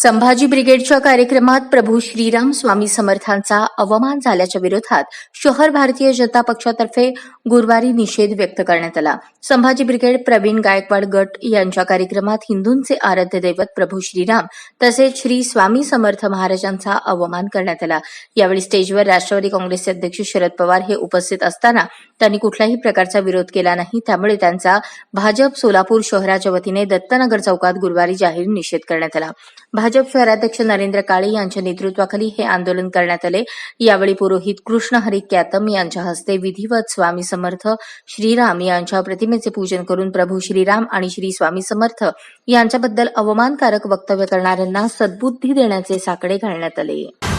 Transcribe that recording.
संभाजी ब्रिगेडच्या कार्यक्रमात प्रभू श्रीराम स्वामी समर्थांचा अवमान झाल्याच्या विरोधात शहर भारतीय जनता पक्षातर्फे गुरुवारी निषेध व्यक्त करण्यात आला. संभाजी ब्रिगेड प्रवीण गायकवाड गट यांच्या कार्यक्रमात हिंदूंचे आराध्य दैवत प्रभू श्रीराम तसेच श्री स्वामी समर्थ महाराजांचा अवमान करण्यात आला. यावेळी स्टेजवर राष्ट्रवादी काँग्रेसचे अध्यक्ष शरद पवार हे उपस्थित असताना त्यांनी कुठल्याही प्रकारचा विरोध केला नाही. त्यामुळे त्यांचा भाजप सोलापूर शहराच्या वतीने दत्तनगर चौकात गुरुवारी जाहीर निषेध करण्यात आला. भाजप शहराध्यक्ष नरेंद्र काळे यांच्या नेतृत्वाखाली हे आंदोलन करण्यात आले. यावेळी पुरोहित कृष्ण हरी क्यातम यांच्या हस्ते विधिवत स्वामी समर्थ श्रीराम यांच्या प्रतिमेचे पूजन करून प्रभू श्रीराम आणि श्री स्वामी समर्थ यांच्याबद्दल अवमानकारक वक्तव्य करणाऱ्यांना सद्बुद्धी देण्याचे साकडे घालण्यात आले.